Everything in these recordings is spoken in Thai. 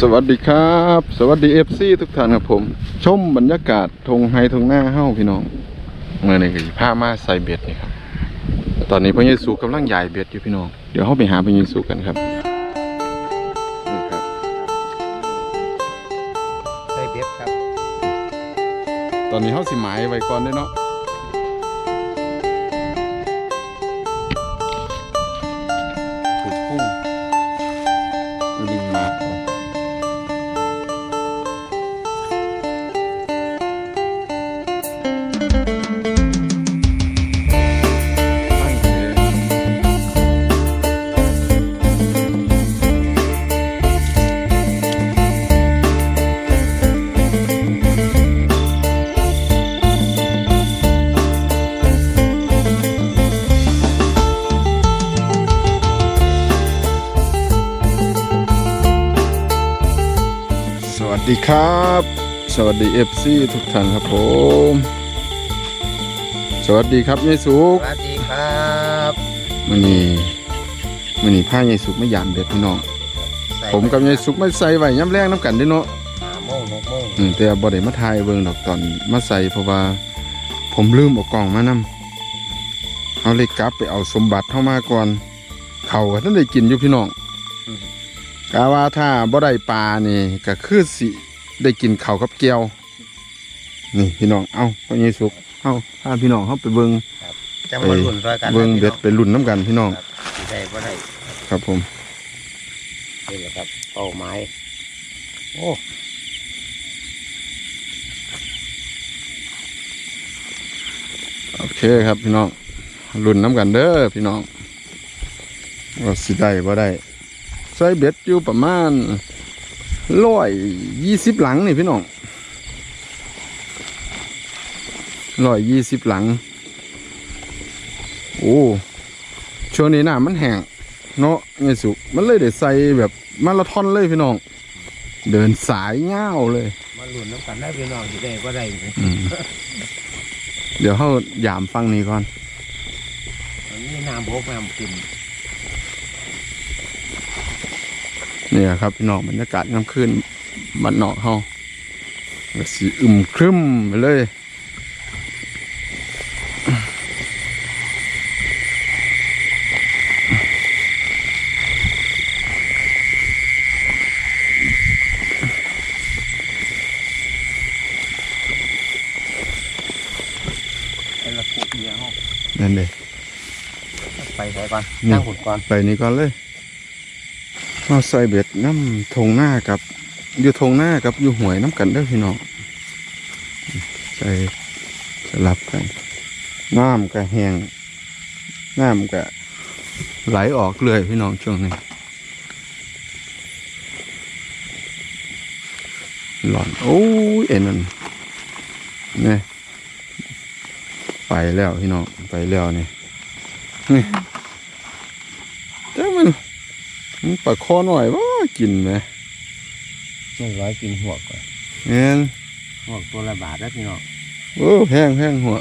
สวัสดีครับ สวัสดีเอฟซีทุกท่านครับผม ชมบรรยากาศทงไฮทงหน้าเฮ้าพี่น้องเมื่อนี้ก็สิพามาใส่เบ็ดนี่ครับ ตอนนี้พระเยซูกำลังย้ายเบ็ดอยู่พี่น้อง เดี๋ยวเข้าไปหาพระเยซูกันครับนี่ครับใส่เบ็ดครับ ตอนนี้เขาสิหมายไว้ก่อนได้อเนาะ ครับ สวัสดีเอฟซีทุกท่านครับผม สวัสดีครับยายสุสกวัสดีครับมันนี่มันนี่ผ้ายายสุกไม่ยามเบ็ดพี่น้อง ใส่ผมกับยายสุกไม่ใส่ไว้ย้ำแรงน้ำกันเด้วยเนาะห้าโมงหกโมงอืมแต่บ่ได้มาถ่ายเบิ่งดอกตอนมาใส่เพราะว่า ผมลืมเอากล่องมานำเอาเลยกลับไปเอาสมบัติเข้ามาก่อน เขาก็ท่านได้กินอยู่พี่น้องกาว่าถ้าบ่ได้ปลานี่ก็คือสิ ได้กินข้าวกับแก้วนี่พี่น้อง เอ้าพ่อใหญ่สุกเอ้าพาพี่น้องเฮาไปเบิ่งจะมาลุ้นรอยกันเบิ่งเบ็ดไปลุ้นน้ำกันพี่น้องครับสิได้บ่ได้ครับผมนี่แหละครับเป้าหมายโอ้โอเคครับพี่น้องลุ้นน้ำกันเด้อพี่น้องว่าสิได้บ่ได้ใส่เบ็ดอยู่ประมาณ ร้อยยี่สิบหลังนี่พี่น้องร้อยยี่สิบหลัง โอ้ช่วงนี้น้ำมันแห้งเนาะไงสุมันเลยได้ใส่แบบมาราธอนเลยพี่น้อง เดินสายเง่าวเลยมาลุ้นน้ำกันได้พี่น้องสิได้บ่ได้อืมเดี๋ยวเขายามฟังนี้ก่อนอันนี้น้ำบกน้ำกิน เนี่ยครับพี่น้องบรรยากาศน้ำขึ้นบันนอกเฮาก็สีอึมครึมไปเลยไอ้ละคุเอียห้องนั่นเลยไปใส่ก่อนนี่ตั้งหุ่นก่อนไปนี่ก่อนเลย เราใส่เบ็ดน้ำทงหน้ากับอยู่ทงหน้ากับอยู่หวยน้ำกันเด้อพี่น้องใส่สลับกันน้ำก็แห้งน้ำก็ไหลออกเลยพี่น้องช่วงนี้หลอนโอ้ยเอ็นมันนี่ไปแล้วพี่น้องไปแล้วนี่นี่แต่มันมัน ปลาคอหน่อยว่ากินไหมมันร้อยกินหัวก่อนเงี้ยหัวตัวละบาทแล้วพี่น้องโอ้แพงแพงหัว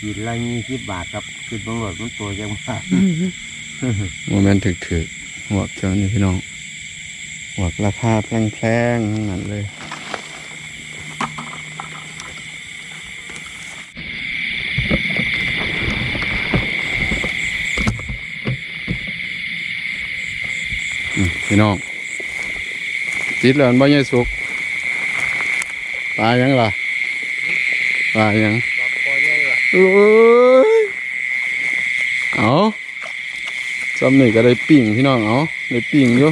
กินละยี่สิบบาทครับคือตำรวจมันตัวจังว่าโมเมนต์ถึกถึกๆหัวเจ้านี่พี่น้องหัวราคาแพงแพงๆทั้งนั้นเลย พี่น้องติดแล้วมันบ่ใหญ่สุกปลายังล่ะปลายังโอ้ยเอาจำหนี่ก็ได้ปิ่งพี่น้องเอาได้ปิ่งอยู่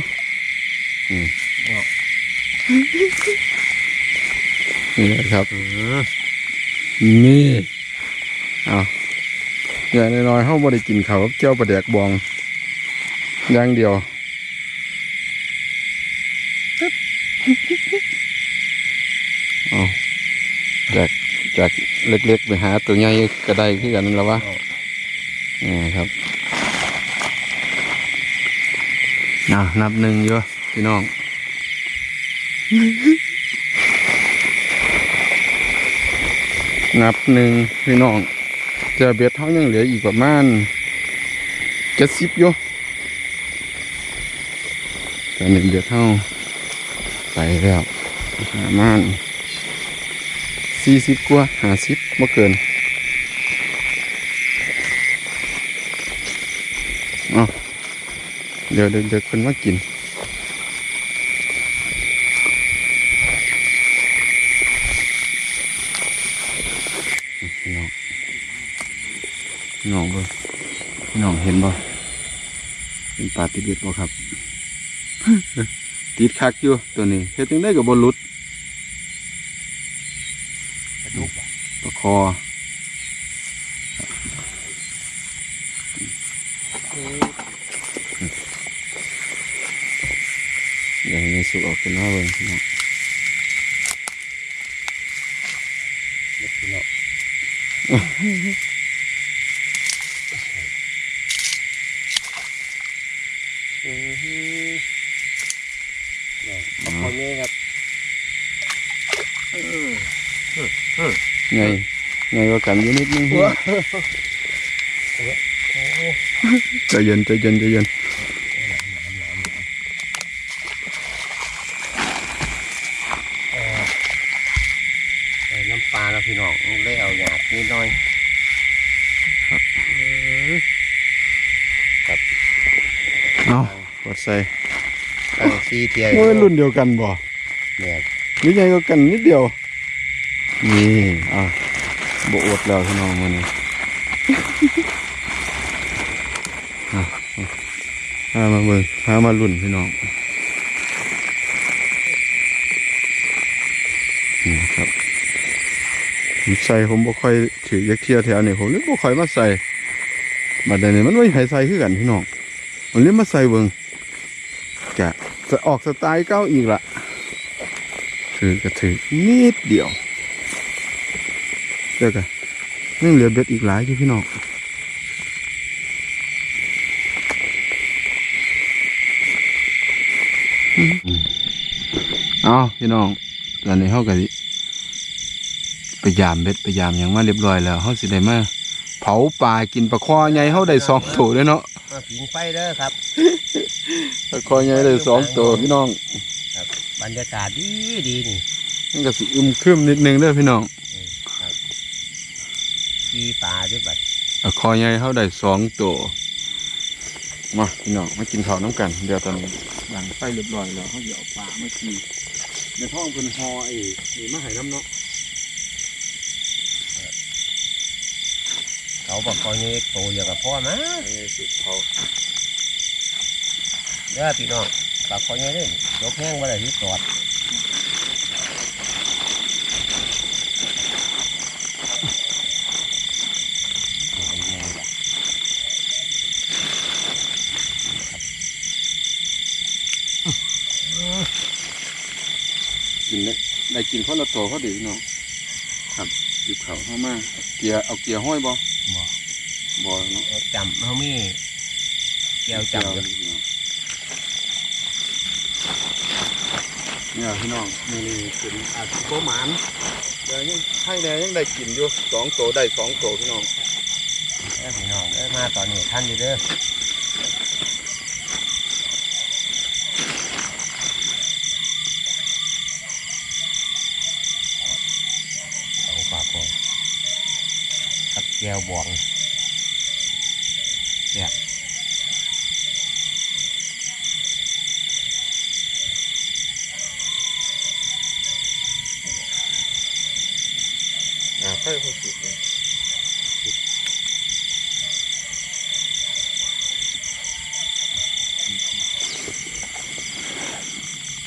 นี่แหละครับนี่เอาอย่างน้อยๆเขาบ่ได้กินข้าเจ้าปลาแดกบองอย่างเดียว เอาจากจากเล็กๆไปหาตัวใหญ่ก็ได้คือกันนั่นแหละวะนี่ครับอะนับหนึ่งอยู่พี่น้องนับหนึ่งพี่น้องเจะเบ็ดเท่ายังเหลืออีกประมาณเจ็ดสิบอยู่แต่หนึ่งเบ็ดเท่า ไปแล้วประมาณสี่สิบกว่าห้าสิบบ่เกินเอาเดี๋ยวเด็กๆคนมากินน้องน้องบ่น้องเห็นบ่เป็นปลาติดเบ็ดบ่ครับ ติดคักอยู่ตัวนี้เฮ็ดจังได้กับบหลุดกระดูกบ่ปลาคอเดี๋ยวให้สุกออกเป็นหน้าเบิ่งพี่น้องเล็กพี่น้องอือฮึเนี่ยเอาพอนี้ครับเออ ไงไงก็กันอยู่นิดนึงโอ้ใจเย็นใจเย็นใจเย็นใส่น้ำปลาแล้วพี่น้องเลยเอาหยาดนิดหน่อยอือเอากดใส่ตั้งซีเทียโอ้ยรุ่นเดียวกันบ่เนี่ยหรือไงก็กันนิดเดียว นี่อะบอดแล้วพี่น้องมันนี่อะพามาเบิ่งพามาลุ่นพี่น้องนี่ครับผมใส่ผมบ่ค่อยถือยักเทียแถวนี่ผมเลยบ่ค่อยมาใส่บัดเดี๋ยวนี้มันไม่ให้ใส่คือกันพี่น้องผมเลยมาใส่เบิ่งกะจะออกสไตล์เก้าอีกละถือก็ถือนิดเดียว เดี๋ยวกันยังเหลือเบ็ดอีกหลายอยู่พี่น้องอืมเอาพี่น้องตอนนี้เขาก็สิไปยามเบ็ดไปยามหยังมาเรียบร้อยแล้วเขาสิได้มาเผาปลากินปลาคอใหญ่เขาได้สองตัวเลยเนาะมาผิงไฟเด้อครับปลาคอใหญ่ได้สองตัวพี่น้องบรรยากาศดีดีนี่มันก็สิอึมครึมนิดนึงเด้อพี่น้องครับ กีปลาด้วยบัดปลาคอใหญ่เขาได้สองตัวมาพี่น้องมากินข้าวน้ำกัน เดี๋ยวตอนนี้หลังไฟเรียบร้อยแล้วเขาเดี๋ยวเอาปลามากินในท้องเป็นหอไอ้นี่มาให้น้ำเนาะเขาบอกเขานี้โตอย่างกับพ่อนะไอ้สุดเขาเด้อพี่น้องปลาเขานี้เด้อยกแห้งว่าอะไรที่ตอด Ừ. กินได้ ได้กินคนละตัวเขาดีพี่น้องครับจิบเขาเข้ามาเกียร์เอาเกียร์ห้อยบ่บ่บ่เนาะเอาจำเขามีแก้วจำอยู่พี่น้องเนี่ยพี่น้องนี่นี่เป็นอาชีพหมานแต่ยังให้แน่ยังได้กินอยู่สองตัวได้สองตัวพี่น้องเด้อพี่น้องเด้อมาตอนนี้ท่านอยู่เด้อเอาปลาปอง กับแก้วบองเนี่ยอ่าไฟพอสุดเลย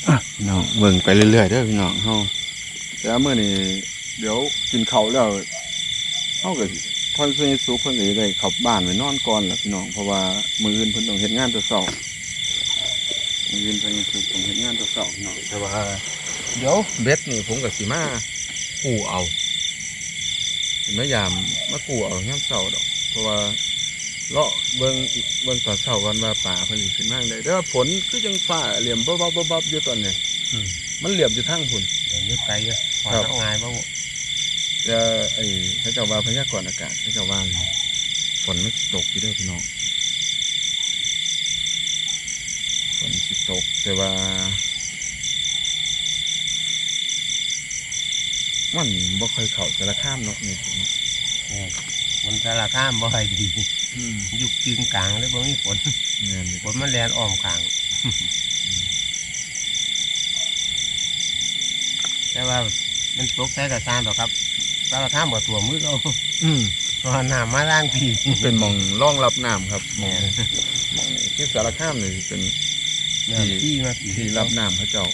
อะพี่น้องเบิ่งไปเรื่อยๆเด้อพี่น้องเฮาแต่เมื่อนี้เดี๋ยวกินข้าวแล้วเฮาก็ พอนสิสุกเพิ่นก็สิได้เข้าบ้านไปนอนก่อนล่ะพี่น้องเพราะว่ามื้ออื่นเพิ่นต้องเฮ็ดงานแต่เช้ามื้ออื่นเพิ่นสุกต้องเฮ็ดงานแต่เช้าพี่น้องแต่ว่าเดี๋ยวเบ็ดนี่ผมก็สิมากู้เอาสิมายามมากู้เอายามเช้าดอก เพราะว่าเลาะเบิ่งอีกเบิ่งตอนเช้าวันว่าป่าเพิ่นสิขึ้นมาได้เด้อฝนคือจังฟ้าเหลี่ยมบ๊อบๆๆๆอยู่ตอนนี้มันเหลี่ยมอยู่ทางพุ่นเดี๋ยวนึกไกลเยอะพอครับทำงานบ้างแล้วไอ้พระเจ้าว่าพยากรณ์อากาศพระเจ้าว่าฝนมันสิตกอยู่เด้อพี่น้องฝนสิตกแต่ว่ามันบ่ค่อยเข้าสารคามเนาะนี่แม่นมันสารข้ามบ่อยดีอืมอยู่กึ่งกลางเลยบ่มีฝนแม่นอยู่ฝนมันแลนอ้อมกลาง แต่ว่ามันตกใส่กระซานหรอกครับ สารข้ามบ่ตัวมือเราอืมเพราะว่าน้ำมาล่างพี่เป็นหมองร่องรับน้ำครับหมแม่องนหมองนี่ที่สารคามนี่เป็นน้ำที่มาพี่ที่รับน้ำเขาเจ้า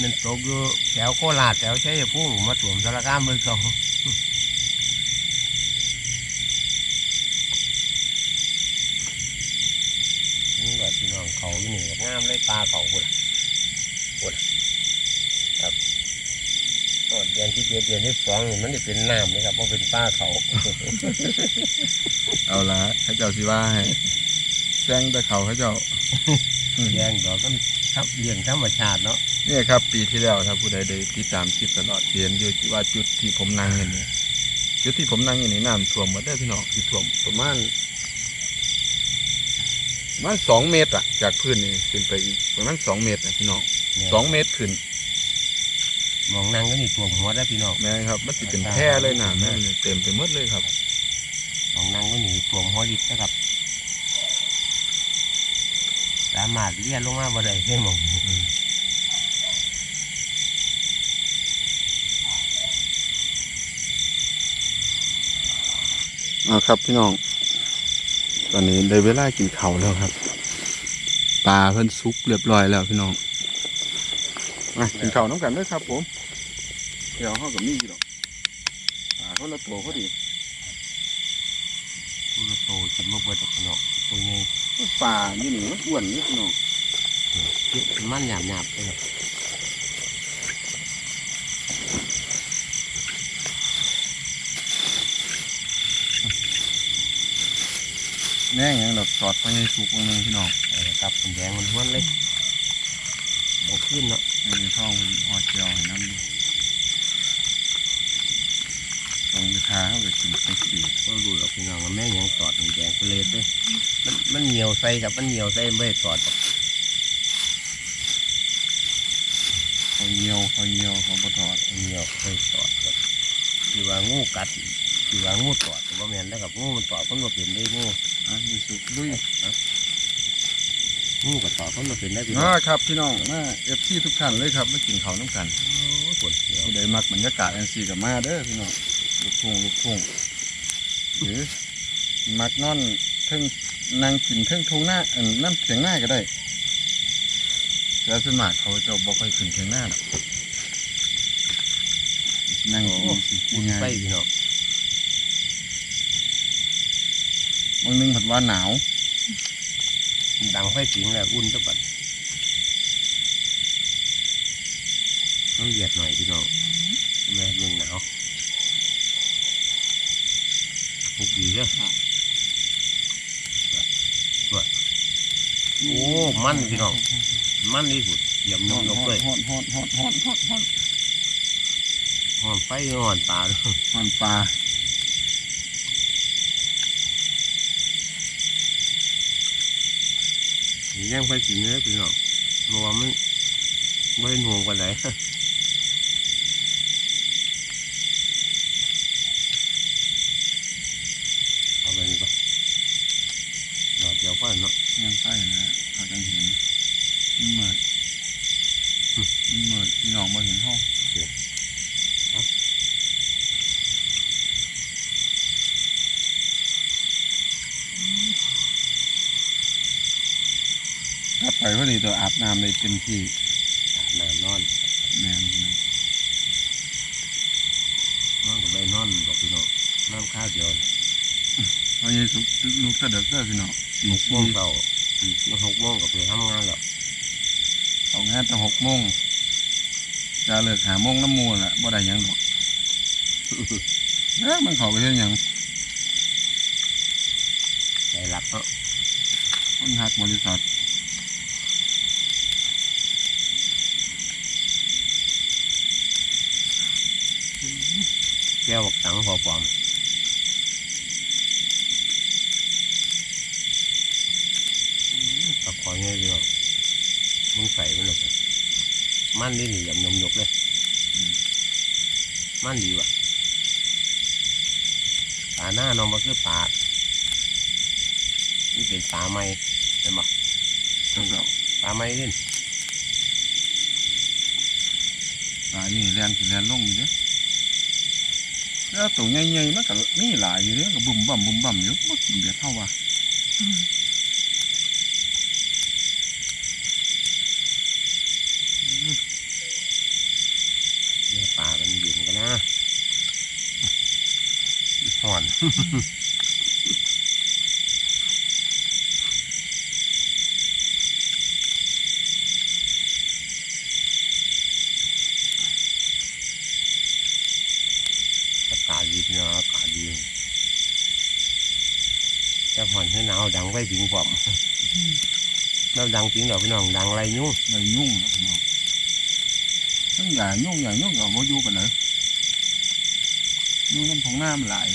มันตกอยู่แถวโคราชแถวชัยภูมิมาถ่วมสารคามมือเขานี่แบบพี่น้องเขาอยู่นี่งามเลยปลาเขาพุ่นล่ะพุ่นล่ะครับโอ้เดือนที่เดือนเดือนที่สองนี่มันจะเป็นน้ำนี่ครับเพราะเป็นปลาเขา เอาละเขาเจ้าสิว่าให้แจ้งแต่เขาเขาเจ้า แยงดอกก็ครับเลี้ยงธรรมชาติเนาะเนี่ยครับ ปีที่แล้วถ้าผู้ใดได้ติดตามคลิปตลอดเห็นอยู่ที่ว่าจุดที่ผมนั่งอยู่นี่จุดที่ผมนั่งอยู่นี่น้ำท่วมหมดได้อพี่น้องที่ท่วมประมาณประมาณสองเมตรอะจากพื้นนี่ขึ้นไปอีกประมาณสองเมตรนะพี่น้องเนี่ยสองเมตรขึ้น มองนั่งก็นี่ตัวหัวได้อพี่น้องแม่ครับมันสิเป็นแพร่เลยนะแม่นเต็มไปหมดเลยครับมองนั่งก็นี่ตัวหัวดิบนะครับสามารถเลี้ยนลงมาบ่ได้ได้หมองเอาครับพี่น้อง ตอนนี้ได้เวลากินข้าวแล้วครับปลาเพิ่นซุกเรียบร้อยแล้วพี่น้อง มากินข้าวน้ำกันเด้วยครับ ผมเดี๋ยวห้องกับมีกี่ดอกปลาเขาละตัวเขาดีตุลโตกินบ่เบิดดอกพี่น้องตัวใหญ่ปลานี่นี่มันอ้วนนี่พี่น้องคิดมันหยาบหยาบๆไปเลยแน่งยังดอกสอดไปให้สุกมันงพี่น้องเอาละครับผมแดงมันห้วนเลย โอขึ้นเนาะให้มีท้องมันหอดเจียวให้น้ำนี่ตรงราคาเขาไปกินเป็นสีก็ดูแล้วพี่น้องว่าแม่งยังตอดมันแดงไปเลยเด้มันมันเหนียวใส่กับมันเหนียวใส่ไม่ได้ตอดหรอกเขาเงียวเขาเงียวเขาบดทอดเหนียวใส่ตอดครับคือว่างูกัดคือว่างูตอดแต่ว่าแม่นแล้วกับงูมันตอดมันมาเป็นได้งูอะมีสุกลุย งูกับตอดมันมาเป็นได้พี่น้อ่าองครับพี่น้องมาเอฟซีทุกท่านเลยครับมากินข้าวน้ำกันโอ้ยปวดเสียวผู้ใดมักบรรยากาศอันซีกับมาเด้อพี่น้องลูกทุ่งลูกทุ่งหรือมักนอนเทิงนางกินเทิงทุ่งหน้าอันน้ำเถียงหน้าก็ได้แต่ส่วนมากเขาจะบอกค่อยขึ้นเถียงหน้าหรอกนั่งกินสิอุ่นง่ายไฟพี่น้องบางนึงผัดว่าหนาว ดังไฟสิงแล้วอุ่นจะบัดต้องเหยียดหน่อยพี่น้องแม่เมืองหนาวหุบดีเด้อโอ้มันพี่น้องมันที่สุดเหยียบฮนอมนลงเลยฮอนฮอนฮอนฮอนฮอนหอนไฟหอนตาด้วยฮอนปลา ย่างไฟสิงเลยพี่น้องเพราะว่ามันไม่เป็นห่วงกันไหนเอาไปนี่ปะดอกเดียวก็เนาะยังใต้นะเขาจังเห็นมันเหมิดมันเหมิดพี่น้องมาเห็นห้องถ้าไป พอดีตัวอาบน้ำเลยเต็มที่นอนนอนแม่นนอนกับไม่นอนดอกพี่น้องน้ำข้าวเดียวพอเยสุลูกตะเด็กเด้อพี่น้องตีหกโมสี่งเช้าสี่สิบหกโมงก็ไปทำงานแล้วเอางานตั้งหกโมงจะเลิกหาโมงน้ำมูลละบ่ได้หยังดอกเอ้อมันเขาไปเฮ็ดหยังใจรักเนาะคนหักบริษัท แก้วบักตังพอปลอมตะของ่ายพี่น้องมึงใส่มันหรอกมันนี่หนียำยำยกเลย มันดีว่ะปลาหน้าน้องมันคือปลานี่เป็นปลาไม้เห็นปะครับแล้วปลาไม้นี่ปลานี่แลนขึ้นแลนลงอยู่เด้อ แล้วตัวใหญ่ๆมันก็มีหลายอยู่เด้อก็บุ่มบ่ำบุ่มบ่ำอยู่บ่กินเบียดเท่าว่ะเนี่ยปลามันเย็นกันนะห่อน อากาศดีพี่น้องอากาศดีจะผ่อนให้ หนาวดังไว้จริงผมแล้วดังจริงเหรอพี่น้องดังไรยุ่งเลยยุ่งนะพี่น้องทั้งอย่ายุ่งอย่ายุ่งก็บ่อยู่กันเลยยุ่งน้ำของน้ำหลาย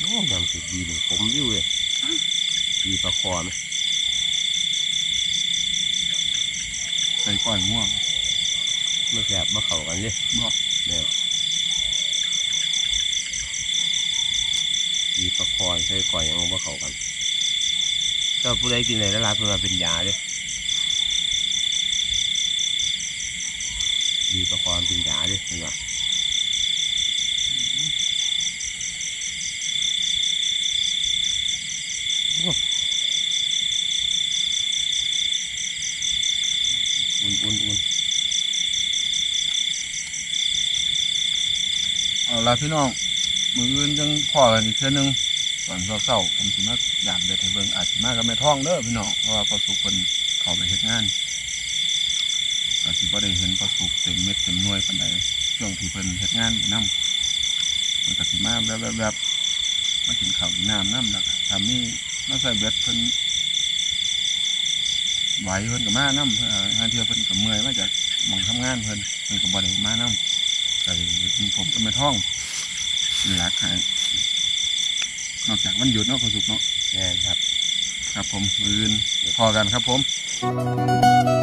โอ้ยำสุดดีเลยผมวิวเลยดีประค อไหมใส่ก้อยง่วงไม่แสบมาเข้ากันเลยบ่เนี่ยดีประคอใช้ก่อยยังมาเข้ากันก็ผู้ใดกินอะไรแล้วลาเพื่อมาเป็นยาเลยดีประคอเป็นยาเลยเห็นปะโอ้อุ่นอุ่นอุ่น เอาละ พี่น้อง มืออื่นจังพอกันอีกเทื่อนึงตอนเช้าๆผมสิมาอยากเด็ดให้เบิ่งอาจสิมากับแม่ท้องเด้อพี่น้องเพราะว่าพอสุกเพิ่นเข้าไปเฮ็ดงานก็สิบ่ได้เห็นพอสุกเต็มเม็ดเต็มหน่วยปานใดช่วงที่เพิ่นเฮ็ดงานอยู่นํเพิ่นก็สิมาแวบๆๆมากินข้าวกินน้ำน้ำแล้วก็ทำนี่มาใส่เบ็ดเพิ่นไหวเพิ่นก็มานำเพิ่นงานเที่ยวเพิ่นก็เมื่อยมาจากมองทำงานเพิ่นเพิ่นก็บ่ได้มานำก็เลยผมก็ไม่ท่อง หลักให้นอกจากวันหยุดเนาะพอสุกเนาะแน่นครับ ครับผมมืออื่นพอกันครับผมค